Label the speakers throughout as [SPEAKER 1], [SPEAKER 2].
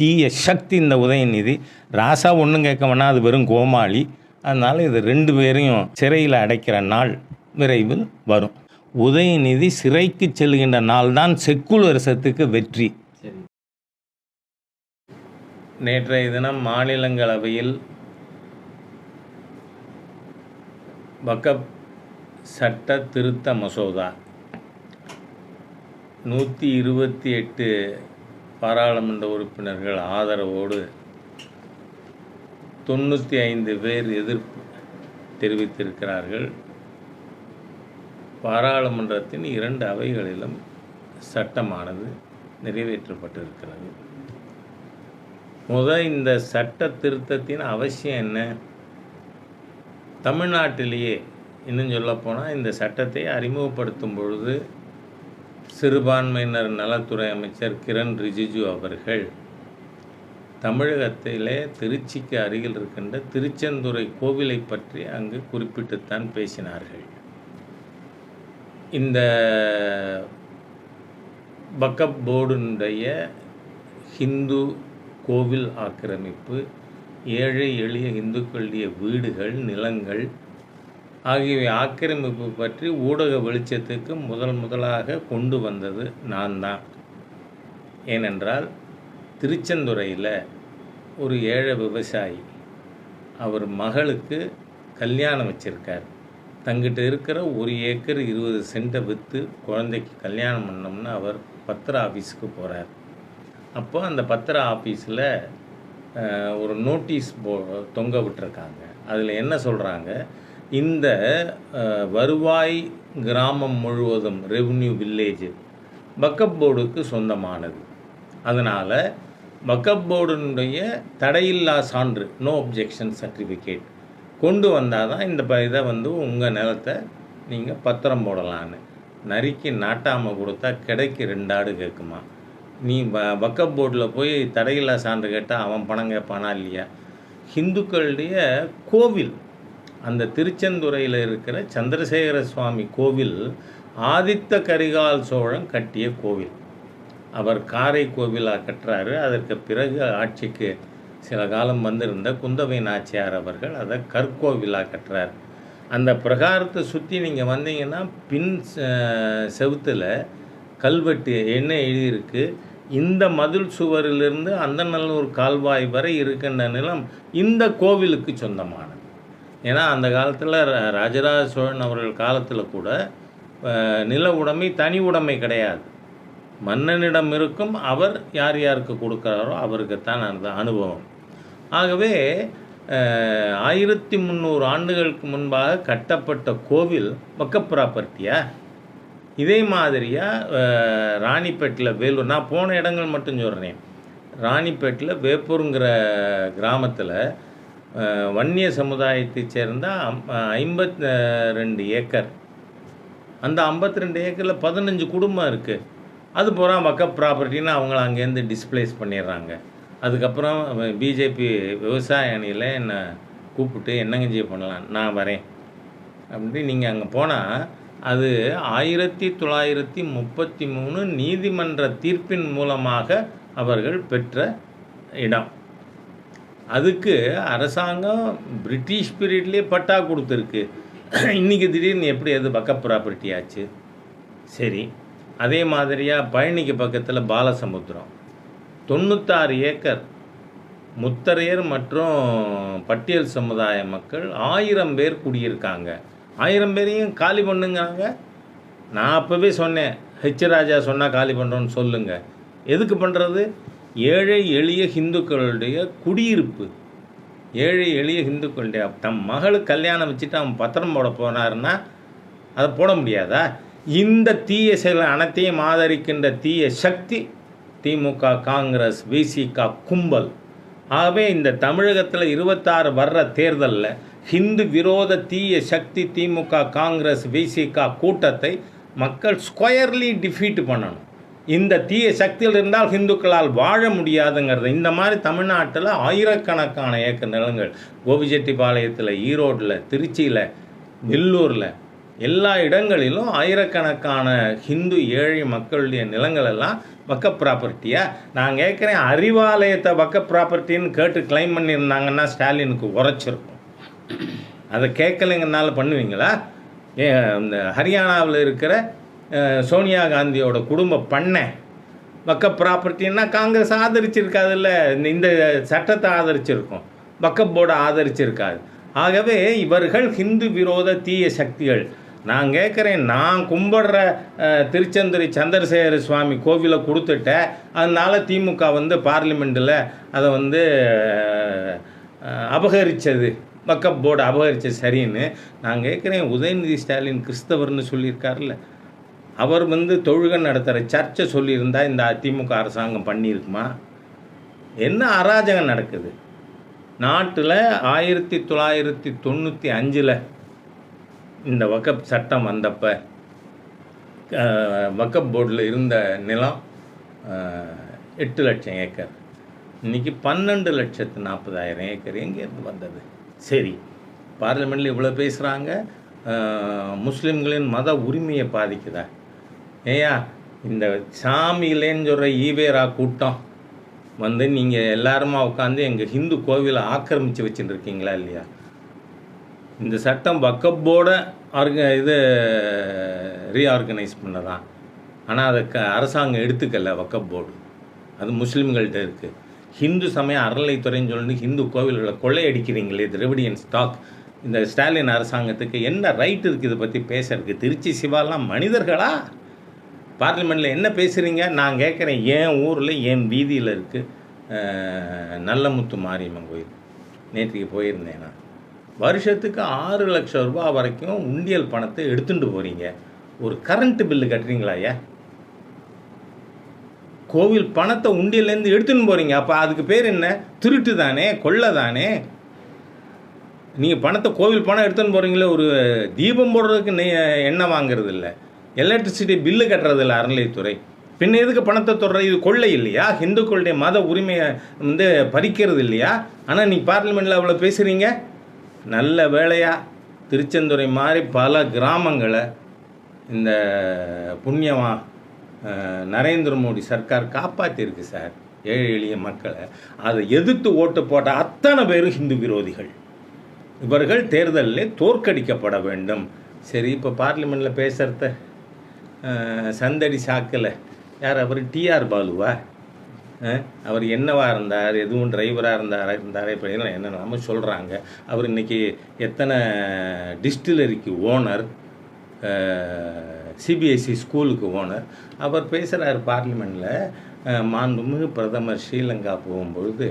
[SPEAKER 1] தீய சக்தி இந்த உதயநிதி. ராசா ஒன்றும் கேட்க வேணாம் அது வெறும் கோமாளி. அதனால் இது ரெண்டு பேரையும் சிறையில் அடைக்கிற நாள் விரைவில் வரும். உதயநிதி சிறைக்கு செல்கின்ற நாள் தான் செக்குலரிசத்துக்கு வெற்றி. நேற்றைய தினம் மாநிலங்களவையில் வக்கப் சட்ட திருத்த மசோதா. நூற்றி இருபத்தி எட்டு பாராளுமன்ற உறுப்பினர்கள் ஆதரவோடு தொண்ணூற்றி ஐந்து பேர் எதிர்ப்பு தெரிவித்திருக்கிறார்கள். பாராளுமன்றத்தின் இரண்டு அவைகளிலும் சட்டமானது நிறைவேற்றப்பட்டிருக்கிறது. முதல் இந்த சட்ட திருத்தத்தின் அவசியம் என்ன? தமிழ்நாட்டிலேயே இன்னும் சொல்லப்போனால் இந்த சட்டத்தை அறிமுகப்படுத்தும் பொழுது சிறுபான்மையினர் நலத்துறை அமைச்சர் கிரண் ரிஜிஜு அவர்கள் தமிழகத்திலே திருச்சிக்கு அருகில் இருக்கின்ற திருச்செந்துறை கோவிலை பற்றி அங்கு குறிப்பிட்டுத்தான் பேசினார்கள். இந்த பக்கப் போர்டுடைய ஹிந்து கோவில் ஆக்கிரமிப்பு ஏழை எளிய இந்துக்களுடைய வீடுகள் நிலங்கள் ஆகியவை ஆக்கிரமிப்பு பற்றி ஊடக வெளிச்சத்துக்கு முதல் முதலாக கொண்டு வந்தது நான் தான் ஏனென்றால் திருச்செந்துறையில் ஒரு ஏழை விவசாயி அவர் மகளுக்கு கல்யாணம் வச்சிருக்கார். தங்கிட்ட இருக்கிற ஒரு ஏக்கர் இருபது சென்ட்டை விற்று குழந்தைக்கு கல்யாணம் பண்ணோம்னு அவர் பத்திர ஆஃபீஸுக்கு போகிறார் அப்போ அந்த பத்திர ஆஃபீஸில் ஒரு நோட்டீஸ் போ தொங்க விட்டுருக்காங்க. அதில் என்ன சொல்கிறாங்க இந்த வருவாய் கிராமம் முழுவதும் ரெவன்யூ வில்லேஜ் பக்கப் போர்டுக்கு சொந்தமானது. அதனால் வக்கப் போர்டுனுடைய தடையில்லா சான்று நோ அப்ஜெக்ஷன் சர்டிஃபிகேட் கொண்டு வந்தால் தான் இந்த ப- இதை வந்து உங்கள் நிலத்தை நீங்கள் பத்திரம் போடலான்னு. நறுக்கி நாட்டாமல் கொடுத்தா கிடைக்கு ரெண்டு ஆடு கேட்குமா நீ வ வக்கப் போர்டில் போய் தடையில்லா சான்று கேட்டால் அவன் பணம் கேட்பானா இல்லையா? ஹிந்துக்களுடைய கோவில் அந்த திருச்செந்துறையில் இருக்கிற சந்திரசேகர சுவாமி கோவில் ஆதித்த கரிகால் சோழன் கட்டிய கோவில். அவர் காரை கோவிலாக கட்டுறாரு. அதற்கு பிறகு ஆட்சிக்கு சில காலம் வந்திருந்த குந்தவை நாச்சியார் அவர்கள் அதை கற்கோவிலாக கட்டுறார். அந்த பிரகாரத்தை சுற்றி நீங்கள் வந்தீங்கன்னா பின் செவுத்தில் கல்வெட்டு என்ன எழுதியிருக்கு. இந்த மதில் சுவரிலிருந்து அந்த நல்லூர் கால்வாய் வரை இருக்கின்ற நிலம் இந்த கோவிலுக்கு சொந்தமானது. ஏன்னா அந்த காலத்தில் ராஜராஜ சோழன் அவர்கள் காலத்தில் கூட நில உடைமை தனி உடைமை கிடையாது. மன்னனிடம் இருக்கும் அவர் யார் யாருக்கு கொடுக்குறாரோ அவருக்குத்தான் அந்த அனுபவம். ஆகவே ஆயிரத்தி முந்நூறு ஆண்டுகளுக்கு முன்பாக கட்டப்பட்ட கோவில் பக்க ப்ராப்பர்ட்டியா இதே மாதிரியாக ராணிப்பேட்டில் வேலூர் நான் போன இடங்கள் மட்டும் சொல்கிறேன் ராணிப்பேட்டில் வேப்பூருங்கிற கிராமத்தில் வன்னிய சமுதாயத்தைச் சேர்ந்த ஐம்பத் ரெண்டு ஏக்கர். அந்த 52 ரெண்டு ஏக்கரில் பதினஞ்சு குடும்பம் இருக்குது அது பூரா வக்கப் ப்ராப்பர்ட்டின்னு அவங்கள அங்கேருந்து டிஸ்ப்ளேஸ் பண்ணிடுறாங்க. அதுக்கப்புறம் பிஜேபி விவசாய அணியில் என்னை கூப்பிட்டு என்னங்க பண்ணலாம்? நான் வரேன். அப்படி நீங்கள் அங்கே போனால் அது ஆயிரத்தி தொள்ளாயிரத்தி முப்பத்தி மூணு நீதிமன்ற தீர்ப்பின் மூலமாக அவர்கள் பெற்ற இடம். அதுக்கு அரசாங்கம் பிரிட்டிஷ் பீரியட்லேயே பட்டா கொடுத்துருக்கு. இன்றைக்கி திடீர்னு எப்படி அது பக்கப் ப்ராப்பர்ட்டி ஆச்சு? சரி. அதே மாதிரியாக பழனிக்கு பக்கத்தில் பாலசமுத்திரம். தொண்ணூத்தாறு ஏக்கர் முத்தரையர் மற்றும் பட்டியல் சமுதாய மக்கள் ஆயிரம் பேர் குடியிருக்காங்க. ஆயிரம் பேரையும் காலி பண்ணுங்கிறாங்க? நான் அப்போவே சொன்னேன் ஹெச் ராஜா சொன்னால் காலி பண்ணுறோன்னு சொல்லுங்கள் எதுக்கு பண்ணுறது ஏழை எளிய ஹிந்துக்களுடைய குடியிருப்பு. ஏழை எளிய ஹிந்துக்களுடைய தம் மகளுக்கு கல்யாணம் வச்சுட்டு அவன் பத்திரம் போட போனாருன்னா அதை போட முடியாதா? இந்த தீய செயல் அனைத்தையும் ஆதரிக்கின்ற தீய சக்தி திமுக காங்கிரஸ் விசிக கும்பல். ஆகவே இந்த தமிழகத்தில் இருபத்தாறு வர்ற தேர்தலில் ஹிந்து விரோத தீய சக்தி திமுக காங்கிரஸ் விசிக கூட்டத்தை மக்கள் ஸ்கொயர்லி டிஃபீட் பண்ணணும். இந்த தீய சக்தியில் இருந்தால் ஹிந்துக்களால் வாழ முடியாதுங்கிறது. இந்த மாதிரி தமிழ்நாட்டில் ஆயிரக்கணக்கான ஏக்கர் நிலங்கள். கோபிச்செட்டிப்பாளையத்தில் ஈரோட்டில் திருச்சியில் நெல்லூரில் எல்லா இடங்களிலும் ஆயிரக்கணக்கான ஹிந்து ஏழை மக்களுடைய நிலங்கள் எல்லாம் வக்க ப்ராப்பர்ட்டியா நான் கேட்குறேன் அறிவாலயத்தை வக்க ப்ராப்பர்ட்டின்னு கேட்டு கிளைம் பண்ணியிருந்தாங்கன்னா ஸ்டாலினுக்கு உரைச்சிருக்கும். அதை கேட்கலைங்கனால பண்ணுவீங்களா? ஏ இந்த ஹரியானாவில் இருக்கிற சோனியா காந்தியோட குடும்ப பண்ணை வக்க ப்ராப்பர்ட்டின்னா காங்கிரஸ் ஆதரிச்சிருக்காதுல்ல. இந்த- இந்த சட்டத்தை ஆதரிச்சிருக்கும். வக்கப் போர்டை ஆதரிச்சிருக்காது. ஆகவே இவர்கள் ஹிந்து விரோத தீய சக்திகள். நான் கேட்குறேன் நான் கும்பிடுற திருச்செந்தூரி சந்திரசேகர சுவாமி கோவிலை கொடுத்துட்டேன் அதனால திமுக வந்து பார்லிமெண்ட்டில் அதை வந்து அபகரித்தது அபகரிச்சது. வக்கப் போர்டு அபகரித்தது சரின்னு நான் கேட்குறேன். உதயநிதி ஸ்டாலின் கிறிஸ்தவர்னு சொல்லியிருக்காருல்ல. அவர் வந்து தொழுகை நடத்துகிற சர்ச்சை சொல்லியிருந்தா இந்த அதிமுக அரசாங்கம் பண்ணியிருக்குமா? என்ன அராஜகம் நடக்குது? நாட்டில் ஆயிரத்தி தொள்ளாயிரத்தி தொண்ணூற்றி அஞ்சில் இந்த வக்கப் சட்டம் வந்தப்போ வக்கப் போர்டில் இருந்த நிலம் எட்டு லட்சம் ஏக்கர். இன்றைக்கி பன்னெண்டு லட்சத்து நாற்பதாயிரம் ஏக்கர் எங்கேருந்து வந்தது? சரி பார்லிமெண்ட்டில் இவ்வளோ பேசுகிறாங்க முஸ்லீம்களின் மத உரிமையை பாதிக்குதா? ஏயா இந்த சாமியிலேன்னு சொல்கிற ஈவேரா கூட்டம் வந்து நீங்கள் எல்லாருமா உட்காந்து எங்கள் ஹிந்து கோவிலை ஆக்கிரமித்து வச்சுட்டு இருக்கீங்களா இல்லையா? இந்த சட்டம் வக்கப்போட ஆர்க இது ரீஆர்கனைஸ் பண்ணதான். ஆனால் அதை க அரசாங்கம் எடுத்துக்கல வக்கப் போர்டு. அது முஸ்லீம்கள்ட்ட இருக்குது ஹிந்து சமய அறநிலைத்துறைன்னு சொல்லிட்டு ஹிந்து கோவில்களை கொள்ளையடிக்கிறீங்களே திரவிடியன் ஸ்டாக் இந்த ஸ்டாலின் அரசாங்கத்துக்கு என்ன ரைட் இருக்குது இதை பற்றி பேசுறதுக்கு? திருச்சி சிவாலாம் மனிதர்களா? பார்லிமெண்ட்டில் என்ன பேசுகிறீங்க நான் கேட்குறேன் என் ஊரில் என் வீதியில் இருக்குது நல்லமுத்து மாரியம்மன் கோயில். நேற்றுக்கு போயிருந்தேன் நான். வருஷத்துக்கு ஆறு லட்சம் ரூபாய் வரைக்கும் உண்டியல் பணத்தை எடுத்துட்டு போகிறீங்க ஒரு கரண்ட்டு பில்லு கட்டுறீங்களா ஐயா? கோவில் பணத்தை உண்டியல்லேருந்து எடுத்துன்னு போகிறீங்க அப்போ அதுக்கு பேர் என்ன? திருட்டு தானே கொள்ளை தானே? நீங்கள் பணத்தை கோவில் பணம் எடுத்துன்னு போகிறீங்களே ஒரு தீபம் போடுறதுக்கு நெய் எண்ணெய் வாங்குறது இல்லை எலக்ட்ரிசிட்டி பில்லு கட்டுறது இல்லை அறநிலைத்துறை பின்ன எதுக்கு பணத்தை தொடர இது கொள்ளை இல்லையா? ஹிந்துக்களுடைய மத உரிமையை வந்து பறிக்கிறது இல்லையா? ஆனால் நீ பார்லிமெண்ட்டில் அவ்வளோ பேசுகிறீங்க நல்ல வேலையாக திருச்செந்துறை மாதிரி பல கிராமங்களை இந்த புண்ணியமா நரேந்திர மோடி சர்க்கார் காப்பாற்றிருக்கு சார் ஏழை எளிய மக்களை. அதை எதிர்த்து ஓட்டு போட்ட அத்தனை பேரும் ஹிந்து விரோதிகள். இவர்கள் தேர்தலில் தோற்கடிக்கப்பட வேண்டும். சரி இப்போ பார்லிமெண்ட்டில் பேசுகிறத சந்தடி சாக்கில். யார் அவர்? டிஆர் பாலுவா? அவர் என்னவாக இருந்தார்? எதுவும் டிரைவராக இருந்தார்? இருந்தார்? இப்போ என்ன நம்ம சொல்கிறாங்க அவர் இன்னைக்கு எத்தனை டிஸ்டிலரிக்கு ஓனர் சிபிஎஸ்சி ஸ்கூலுக்கு ஓனர் அவர் பேசுகிறார் பார்லிமெண்ட்டில் மாண்புமிகு பிரதமர் ஸ்ரீலங்கா போகும்பொழுது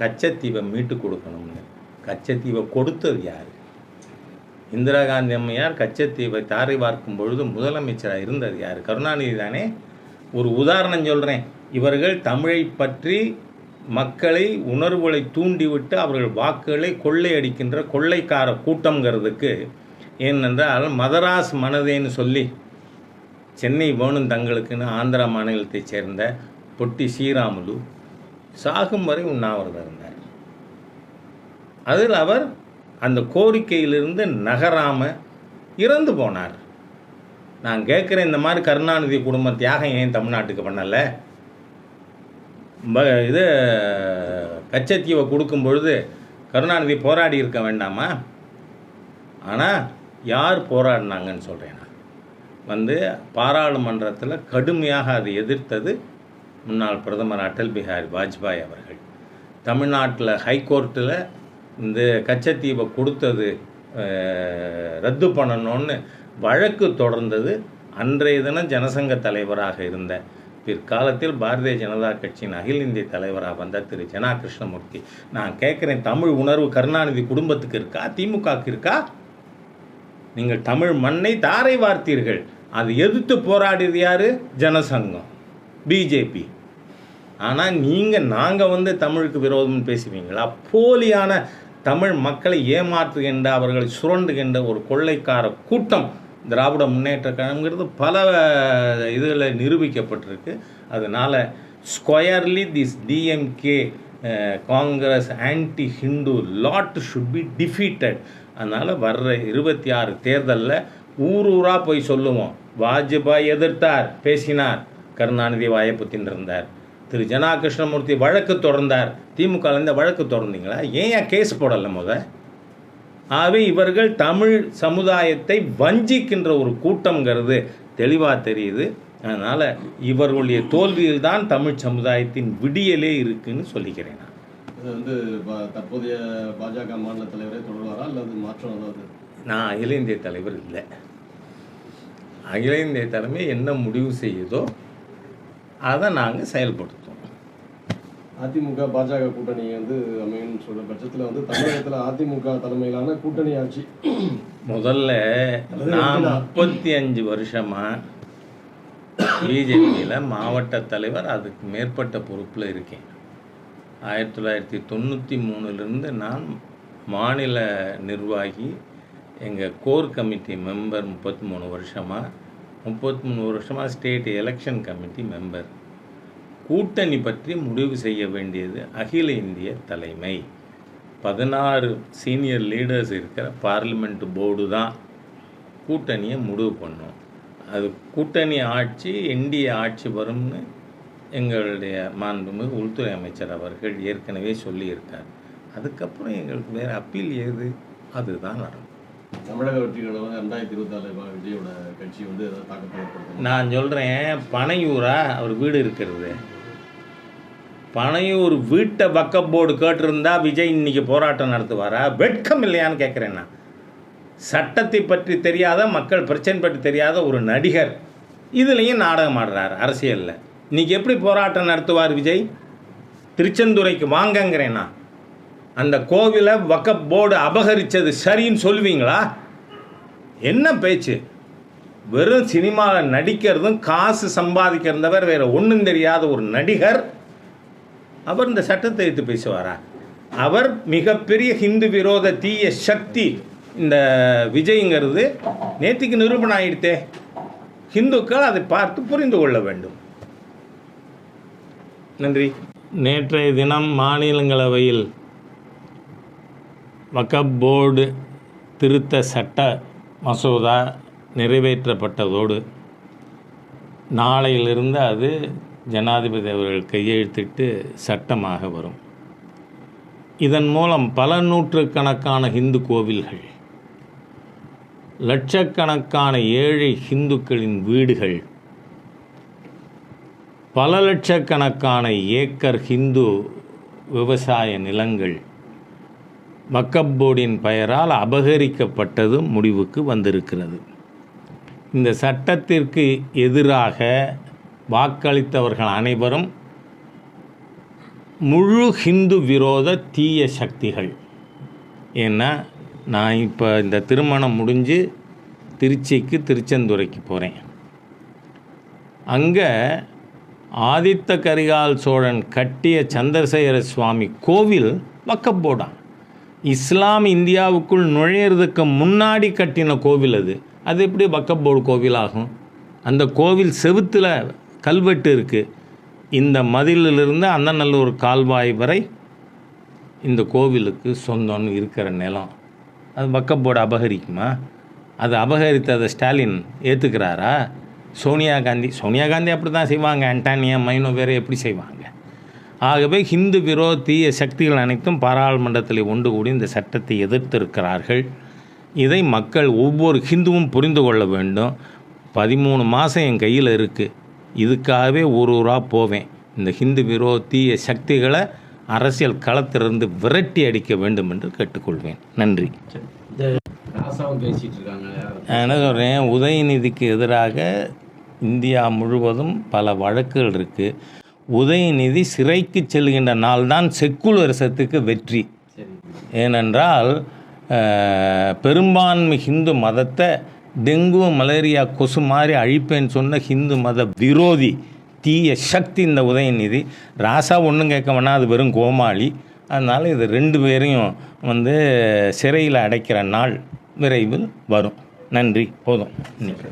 [SPEAKER 1] கச்சத்தீவை மீட்டு கொடுக்கணும்னு. கச்சத்தீவை கொடுத்தது யார்? இந்திரா காந்தி அம்மையார் கச்சத்தீவை தாரை பார்க்கும் பொழுது முதலமைச்சராக இருந்தது யார்? கருணாநிதி தானே? ஒரு உதாரணம் சொல்கிறேன் இவர்கள் தமிழை பற்றி மக்களை உணர்வுகளை தூண்டிவிட்டு அவர்கள் வாக்குகளை கொள்ளையடிக்கின்ற கொள்ளைக்கார கூட்டங்கிறதுக்கு ஏனென்றால் மதராஸ் மனதேன்னு சொல்லி சென்னை வேணும் தங்களுக்குன்னு ஆந்திரா மாநிலத்தைச் சேர்ந்த பொட்டி ஸ்ரீராமுலு சாகும் வரை உண்ணாவிரதம் இருந்தார். அதில் அவர் அந்த கோரிக்கையிலிருந்து நகராமல் இறந்து போனார். நான் கேட்குறேன் இந்த மாதிரி கருணாநிதி குடும்ப தியாகம் ஏன் தமிழ்நாட்டுக்கு பண்ணலை? இது கச்சத்தீவை கொடுக்கும் பொழுது கருணாநிதி போராடி இருக்க வேண்டாமா? ஆனால் யார் போராடினாங்கன்னு சொல்கிறேன் நான். வந்து பாராளுமன்றத்தில் கடுமையாக அதை எதிர்த்தது முன்னாள் பிரதமர் அடல் பிஹாரி வாஜ்பாய் அவர்கள். தமிழ்நாட்டில் ஹைகோர்ட்டில் இந்த கச்சத்தீவை கொடுத்தது ரத்து பண்ணணும்னு வழக்கு தொடர்ந்தது அன்றைய தினம் ஜனசங்க தலைவராக இருந்த பிற்காலத்தில் பாரதிய ஜனதா கட்சியின் அகில இந்திய தலைவராக வந்த திரு. ஜனா கிருஷ்ணமூர்த்தி நான் கேட்குறேன் தமிழ் உணர்வு கருணாநிதி குடும்பத்துக்கு இருக்கா? திமுகவுக்கு இருக்கா? நீங்கள் தமிழ் மண்ணை தாரை வார்த்தீர்கள். அது எதிர்த்து போராடியது யார்? ஜனசங்கம் பிஜேபி. ஆனால் நீங்கள் நாங்கள் வந்து தமிழுக்கு விரோதம்னு பேசுவீங்களா? போலியான தமிழ் மக்களை ஏமாற்றுகின்ற அவர்களை சுரண்டுகின்ற ஒரு கொள்ளைக்கார கூட்டம் திராவிட முன்னேற்ற கழகங்கிறது பல இதில் நிரூபிக்கப்பட்டிருக்கு. அதனால் squarely this DMK Congress anti Hindu lot should be defeated அதனால் வர்ற இருபத்தி ஆறு தேர்தலில் ஊர் ஊராக போய் சொல்லுவோம். வாஜ்பாய் எதிர்த்தார் பேசினார். கருணாநிதி வாயப்புத்தின் இருந்தார். திரு ஜனா கிருஷ்ணமூர்த்தி வழக்கு தொடர்ந்தார். திமுக இந்த வழக்கு தொடர்ந்தீங்களா? ஏன் கேஸ் போடலை முத? ஆகவே இவர்கள் தமிழ் சமுதாயத்தை வஞ்சிக்கின்ற ஒரு கூட்டம்ங்கிறது தெளிவாக தெரியுது. அதனால் இவர்களுடைய தோல்வியில் தான் தமிழ் சமுதாயத்தின் விடியலே இருக்குன்னு சொல்லிக்கிறேன் நான்.
[SPEAKER 2] இது வந்து தற்போதைய பாஜக மாநில தலைவரே தொடர்வாரா அல்லது மாற்றம் ஏதாவது
[SPEAKER 1] நான் அகில இந்திய தலைவர் இல்லை. அகில இந்திய தலைமை என்ன முடிவு செய்யுதோ அதை நாங்கள் செயல்படுத்துவோம்.
[SPEAKER 2] அதிமுக பாஜக கூட்டணி வந்து அமையும் சொல்ற பட்சத்தில் வந்து தமிழகத்தில் அதிமுக தலைமையிலான கூட்டணி ஆட்சி.
[SPEAKER 1] முதல்ல நான் முப்பத்தி அஞ்சு வருஷமாக பிஜேபியில் மாவட்ட தலைவர் அதுக்கு மேற்பட்ட பொறுப்பில் இருக்கேன். ஆயிரத்தி தொள்ளாயிரத்தி தொண்ணூற்றி மூணுலேருந்து நான் மாநில நிர்வாகி எங்கள் கோர் கமிட்டி மெம்பர் முப்பத்தி மூணு வருஷமாக முப்பத்தி மூணு வருஷமாக ஸ்டேட் எலெக்ஷன் கமிட்டி மெம்பர் கூட்டணி பற்றி முடிவு செய்ய வேண்டியது அகில இந்திய தலைமை. பதினாறு சீனியர் லீடர்ஸ் இருக்கிற பார்லிமெண்ட் போர்டு தான் கூட்டணியை முடிவு பண்ணும். அது கூட்டணி ஆட்சி என்டிஏ ஆட்சி வரும்னு எங்களுடைய மாண்புமிகு உள்துறை அமைச்சர் அவர்கள் ஏற்கனவே சொல்லியிருக்கார். அதுக்கப்புறம் எங்களுக்கு வேறு அப்பீல் ஏது அதுதான் நடக்கும்
[SPEAKER 2] தமிழக வெற்றி கழகம் ரெண்டாயிரத்தி இருபத்தி நாலு விஜயோட கட்சி வந்து ஏதாவது தாக்கத்தை
[SPEAKER 1] நான் சொல்கிறேன் பனையூரா அவர் வீடு இருக்கிறது. பனையூர் வீட்டை பக்கப் போர்டு கேட்டிருந்தா விஜய் இன்னைக்கு போராட்டம் நடத்துவாரா? வெட்கம் இல்லையான்னு கேட்குறேன் நான். சட்டத்தை பற்றி தெரியாத மக்கள் பிரச்சனை பற்றி தெரியாத ஒரு நடிகர். இதுலேயும் நாடகம் ஆடுறார் அரசியலில். இன்னைக்கு எப்படி போராட்டம் நடத்துவார் விஜய்? திருச்செந்துறைக்கு வாங்கங்கிறேன் நான். அந்த கோவிலை வக்கப் போர்டு அபகரித்தது சரின்னு சொல்லுவீங்களா? என்ன பேச்சு? வெறும் சினிமாவில் நடிக்கிறதும் காசு சம்பாதிக்கிறதவர் வேறு ஒன்றும் தெரியாத ஒரு நடிகர். அவர் இந்த சட்டத்தை எடுத்து பேசுவாரா? அவர் மிகப்பெரிய ஹிந்து விரோத தீய சக்தி இந்த விஜய்ங்கிறது நேத்திக்கு நிரூபணம் ஆயிடுத்தே ஹிந்துக்கள் அதை பார்த்து புரிந்து கொள்ள வேண்டும். நன்றி. நேற்றைய தினம் மாநிலங்களவையில் வக்கப் போர்டு திருத்த சட்ட மசோதா நிறைவேற்றப்பட்டதோடு நாளையிலிருந்து அது ஜனாதிபதி அவர்கள் கையெழுத்திட்டு சட்டமாக வரும். இதன் மூலம் பல நூற்றுக்கணக்கான ஹிந்து கோவில்கள் லட்சக்கணக்கான ஏழை ஹிந்துக்களின் வீடுகள் பல லட்சக்கணக்கான ஏக்கர் ஹிந்து விவசாய நிலங்கள் வக்கப் போர்டின் பெயரால் அபகரிக்கப்பட்டது முடிவுக்கு வந்திருக்கிறது. இந்த சட்டத்திற்கு எதிராக வாக்களித்தவர்கள் அனைவரும் முழு ஹிந்து விரோத தீய சக்திகள். ஏன்னா நான் இப்போ இந்த திருமணம் முடிஞ்சு திருச்சிக்கு திருச்செந்துறைக்கு போகிறேன் அங்கே ஆதித்த கரிகால் சோழன் கட்டிய சந்திரசேகர சுவாமி கோவில் வக்கப்போடான் இஸ்லாம் இந்தியாவுக்குள் நுழையிறதுக்கு முன்னாடி கட்டின கோவில் அது. அது எப்படி வக்கப்போர்டு கோவில் ஆகும் அந்த கோவில் செவுத்தில் கல்வெட்டு இருக்குது இந்த மதிலிலிருந்து அன்னநல்லூர் கால்வாய் வரை இந்த கோவிலுக்கு சொந்தம்னு இருக்கிற நிலம். அது பக்கப்போடு அபகரிக்குமா? அது அபகரித்ததை ஸ்டாலின் ஏற்றுக்கிறாரா சோனியா காந்தி சோனியா காந்தி அப்படி தான் செய்வாங்க. ஆண்டானியா மைனோ வேறு எப்படி செய்வாங்க? ஆகவே ஹிந்து விரோதிய சக்திகள் அனைத்தும் பாராளுமன்றத்தில் ஒன்று கூடி இந்த சட்டத்தை எதிர்த்திருக்கிறார்கள். இதை மக்கள் ஒவ்வொரு ஹிந்துவும் புரிந்து கொள்ள வேண்டும். பதிமூணு மாதம் என் கையில் இருக்குது இதுக்காகவே ஒரு ஊராக போவேன். இந்த ஹிந்து விரோதிய சக்திகளை அரசியல் களத்திலிருந்து விரட்டி அடிக்க வேண்டும் என்று கேட்டுக்கொள்வேன். நன்றி. என்ன சொல்கிறேன் உதயநிதிக்கு எதிராக இந்தியா முழுவதும் பல வழக்குகள் இருக்குது உதயநிதி சிறைக்கு செல்கின்ற நாள் தான் செக்குலரிசத்துக்கு வெற்றி. ஏனென்றால் பெரும்பான்மை ஹிந்து மதத்தை டெங்கு மலேரியா கொசு மாதிரி அழிப்பேன்னு சொன்ன ஹிந்து மத விரோதி தீய சக்தி இந்த உதயநிதி. ராசா ஒன்றும் கேட்க வேணாம் அது வெறும் கோமாளி. அதனால் இது ரெண்டு பேரையும் வந்து சிறையில் அடைக்கிற நாள் விரைவில் வரும். நன்றி. போதும். நன்றி